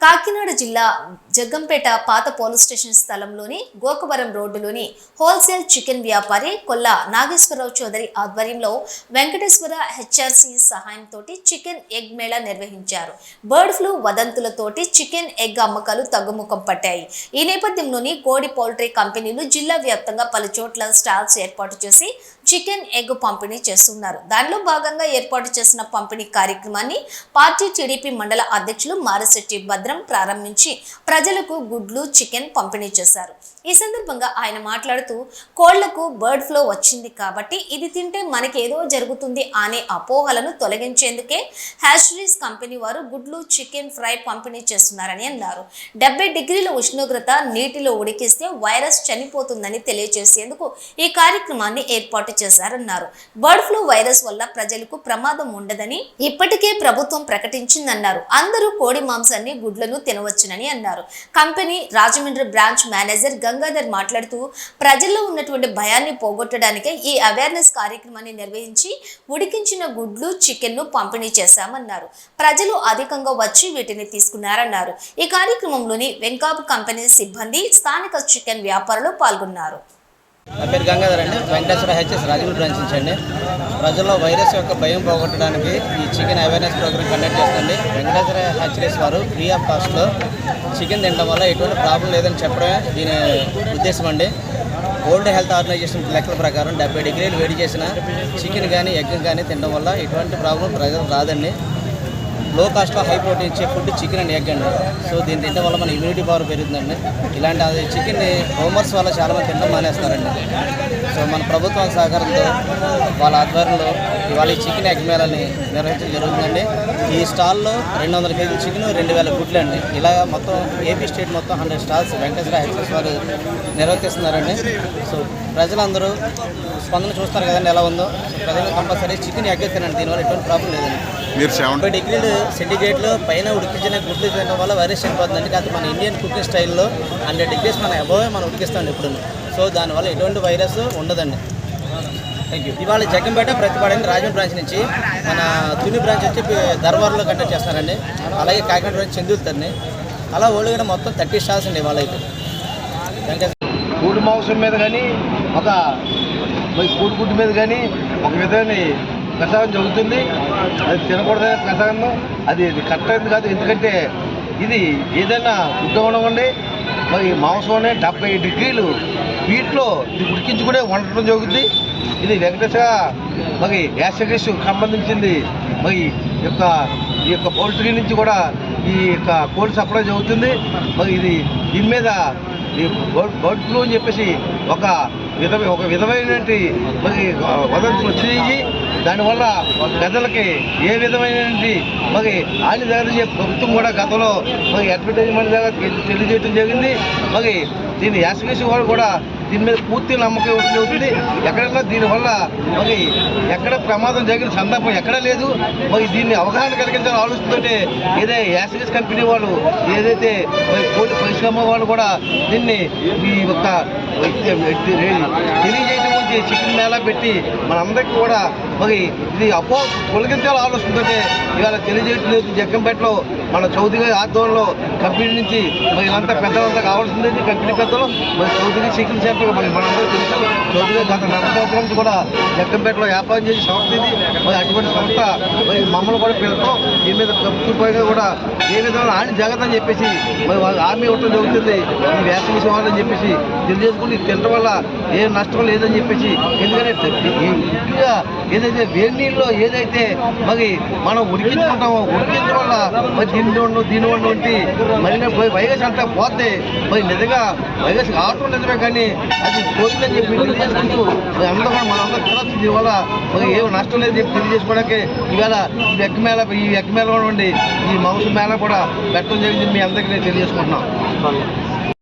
కాకినాడ జిల్లా జగ్గంపేట పాత police station స్థలంలోని Gokavaram రోడ్డులోని హోల్సేల్ చికెన్ వ్యాపారి కొల్ల నాగేశ్వరరావు చౌదరి ఆధ్వర్యంలో వెంకటేశ్వర హెచ్ఆర్సి సహాయంతో చికెన్ ఎగ్ మేళా నిర్వహించారు. బర్డ్ ఫ్లూ వదంతులతోటి చికెన్ ఎగ్ అమ్మకాలు తగ్గుముఖం పట్టాయి. ఈ నేపథ్యంలోని కోడి పౌల్ట్రీ కంపెనీలు జిల్లా వ్యాప్తంగా పలు చోట్ల స్టాల్స్ ఏర్పాటు చేసి చికెన్ ఎగ్ పంపిణీ చేస్తున్నారు. దానిలో భాగంగా ఏర్పాటు చేసిన పంపిణీ కార్యక్రమాన్ని పార్టీ టీడీపీ మండల అధ్యక్షులు మారిశెట్టి భద్రం ప్రారంభించి ప్రజలకు గుడ్లు చికెన్ పంపిణీ చేశారు. ఈ సందర్భంగా ఆయన మాట్లాడుతూ కోళ్ళకు బర్డ్ ఫ్లో వచ్చింది కాబట్టి ఇది తింటే మనకేదో జరుగుతుంది అనే అపోహలను తొలగించేందుకే హ్యాచరీస్ కంపెనీ వారు గుడ్లు చికెన్ ఫ్రై పంపిణీ చేస్తున్నారని అన్నారు. డెబ్బై డిగ్రీల ఉష్ణోగ్రత నీటిలో ఉడికిస్తే వైరస్ చనిపోతుందని తెలియజేసేందుకు ఈ కార్యక్రమాన్ని ఏర్పాటు చేశారన్నారు. బర్డ్ ఫ్లూ వైరస్ వల్ల ప్రజలకు ప్రమాదం ఉండదని ఇప్పటికే ప్రభుత్వం ప్రకటించిందన్నారు. అందరూ కోడి మాంసాన్ని గుడ్లను తినవచ్చునని అన్నారు. Company Rajahmundry branch manager Gangadhar మాట్లాడుతూ ప్రజల్లో ఉన్నటువంటి భయాన్ని పోగొట్టడానికే ఈ అవేర్నెస్ కార్యక్రమాన్ని నిర్వహించి ఉడికించిన గుడ్లు చికెన్ను పంపిణీ చేశామన్నారు. ప్రజలు అధికంగా వచ్చి వీటిని తీసుకున్నారన్నారు. ఈ కార్యక్రమంలోని వెంకాబ్ కంపెనీ సిబ్బంది స్థానిక చికెన్ వ్యాపారులు పాల్గొన్నారు. నా పేరు గంగాధర్ అండి వెంకటేశ్వర హెచ్ఎస్ రాజమండ్రి బ్రాంచ్ నుంచి అండి. ప్రజల్లో వైరస్ యొక్క భయం పోగొట్టడానికి ఈ చికెన్ అవేర్నెస్ ప్రోగ్రామ్ కండక్ట్ చేస్తుంది. వెంకటేశ్వర హెచ్ఎస్ వారు ఫ్రీ ఆఫ్ కాస్ట్లో చికెన్ తినడం వల్ల ఎటువంటి ప్రాబ్లం లేదని చెప్పడమే దీని ఉద్దేశం అండి. వరల్డ్ హెల్త్ ఆర్గనైజేషన్ లెక్కల ప్రకారం డెబ్బై డిగ్రీలు వేడి చేసిన చికెన్ కానీ ఎగ్ కానీ తినడం వల్ల ఎటువంటి ప్రాబ్లం ప్రజలు రాదండి. లో కాస్ట్లో హై ప్రోటీన్ ఇచ్చే ఫుడ్ చికెన్ అండ్ ఎగ్ అండి సో దీన్ని తినడం వల్ల మన ఇమ్యూనిటీ పవర్ పెరుగుతుందండి. ఇలాంటి అది చికెన్ని హోమర్స్ వల్ల చాలామంది తినడం మానేస్తారండి సో మన ప్రభుత్వం సహకారంతో వాళ్ళ ఆధ్వర్యంలో ఇవాళ ఈ చికెన్ ఎగ్ మేళని నిర్వహించడం జరుగుతుందండి. ఈ స్టాల్లో రెండు వందల కేజీల చికెన్ రెండు వేల గుడ్లు అండి. ఇలా మొత్తం ఏపీ స్టేట్ మొత్తం హండ్రెడ్ స్టాల్స్ వెంకటేశ్వర ఎక్స్ప్రెస్ వారు నిర్వర్తిస్తున్నారండి సో ప్రజలందరూ స్పందన చూస్తారు కదండి ఎలా ఉందో. ప్రజలు కంపల్సరీ చికెన్ ఎగ్ తినండి దీనివల్ల ఎటువంటి ప్రాబ్లం లేదండి. మీరు సెవెంటీ డిగ్రీలు సెంటిగ్రేడ్లో పైన ఉడికించిన గుడ్లు తినడం వల్ల వైరస్ చనిపోతుందండి. కాదు మన ఇండియన్ కుకింగ్ స్టైల్లో హండ్రెడ్ డిగ్రీస్ మన అబోవే మనం ఉడికిస్తాం ఇప్పుడు సో దానివల్ల ఎటువంటి వైరస్ ఉండదండి. థ్యాంక్ యూ ఇవాళ జగ్గంపేట ప్రతిపాడని రాజం బ్రాంచ్ నుంచి మన తుని బ్రాంచ్ వచ్చి ధర్వాడలో కండక్ట్ చేస్తారండి అలాగే కాకినాడ బ్రాంచ్ చెందుతుందండి అలా ఓల్డ్ కూడా మొత్తం థర్టీ స్టార్స్ అండి ఇవాళ అయితే. కూడి మాంసం మీద కానీ ఒక కూడి గుడ్డు మీద కానీ ఒక విధమైన ప్రసాదం జరుగుతుంది. అది తినకూడదనే ప్రసాదం అది ఇది కరెక్ట్ అయింది కాదు ఎందుకంటే ఇది ఏదైనా ఫుడ్ ఉండవండి. మరి మాంసం అనే డెబ్బై డిగ్రీలు వీటిలో ఇది ఉడికించుకునే వండటం జరుగుతుంది ఇది వెంకటేశ్వర మరి యాసగ్రీస్ సంబంధించింది మరి ఈ యొక్క ఈ యొక్క పౌల్ట్రీ నుంచి కూడా ఈ యొక్క కోల్డ్ సప్లై జరుగుతుంది. మరి ఇది దీని మీద ఈ బర్డ్ బర్డ్ ఫ్లూ అని చెప్పేసి ఒక విధ ఒక విధమైనటువంటి మరి వదంతులు వచ్చినాయి దానివల్ల ప్రజలకి ఏ విధమైన మరి హాని జరగదు ప్రభుత్వం కూడా గతంలో మరి అడ్వర్టైజ్మెంట్ ద్వారా తెలియజేయడం జరిగింది. మరి దీన్ని యాసగేసి వాళ్ళు కూడా దీని మీద పూర్తి నమ్మకం అవుతుంది ఎక్కడన్నా దీనివల్ల మరి ఎక్కడ ప్రమాదం జరిగిన సందర్భం ఎక్కడా లేదు. మరి దీన్ని అవగాహన కలిగించాలని ఆలోచిస్తుంటే ఏదే యాసిడస్ కంపెనీ వాళ్ళు ఏదైతే మరి కోటి పరిశ్రమ వాళ్ళు కూడా దీన్ని ఈ యొక్క తెలియజేయడం గురించి చికెన్ మేళా పెట్టి మనందరికీ కూడా మరి ఇది అపో తొలగించాలని ఆలోచిస్తుంటే ఇవాళ తెలియజేయడం లేదు జగ్గంపేటలో మన చౌదరి గారి ఆధ్వర్యంలో కంపెనీ నుంచి మరి ఇదంతా పెద్దలంతా కావాల్సింది కంపెనీ పెద్దలు మరి చౌదరి చికెన్ సెంటర్ మరి మనందరూ తెలుసు. చౌదరి గారు గత నలభై సంవత్సరాల నుంచి కూడా జగ్గంపేటలో వ్యాపారం చేసి సంస్థ ఇది. మరి అటువంటి సంస్థ మరి మమ్మల్ని కూడా పిల్లతో దీని మీద ప్రభుత్వ కూడా ఏ విధంగా ఆడిన జాగ్రత్త అని చెప్పేసి మరి వాళ్ళ ఆర్మీ ఇవ్వటం జరుగుతుంది ఈ వ్యాక్సిన్ ఇవ్వాలని చెప్పేసి తెలియజేసుకుని తినడం వల్ల ఏ నష్టం లేదని చెప్పేసి ఎందుకంటే ముఖ్యంగా ఏదైతే వేడి నీళ్ళలో ఏదైతే మరి మనం ఉడికించుకుంటామో ఉడికించడం వల్ల మరి దీని వండు దీని వండు వంటి మళ్ళీ వైరస్ అంతా పోతే మరి నిజంగా వైరస్ రావటం నిజమే కానీ అది పోతుందని చెప్పి తెలియజేసుకుంటూ మరి అందరూ కూడా మనందరూ తినచ్చు దీనివల్ల మరి ఏం నష్టం లేదని చెప్పి తెలియజేసుకోవడానికి ఇవాళ ఈ ఎక్క మేళ ఈ ఎక్క మేళ ఉండి ఈ మాంసం మేళ కూడా వ్యక్తం చేయించింది మీ అందరికీ నేను తెలియజేసుకుంటున్నాను.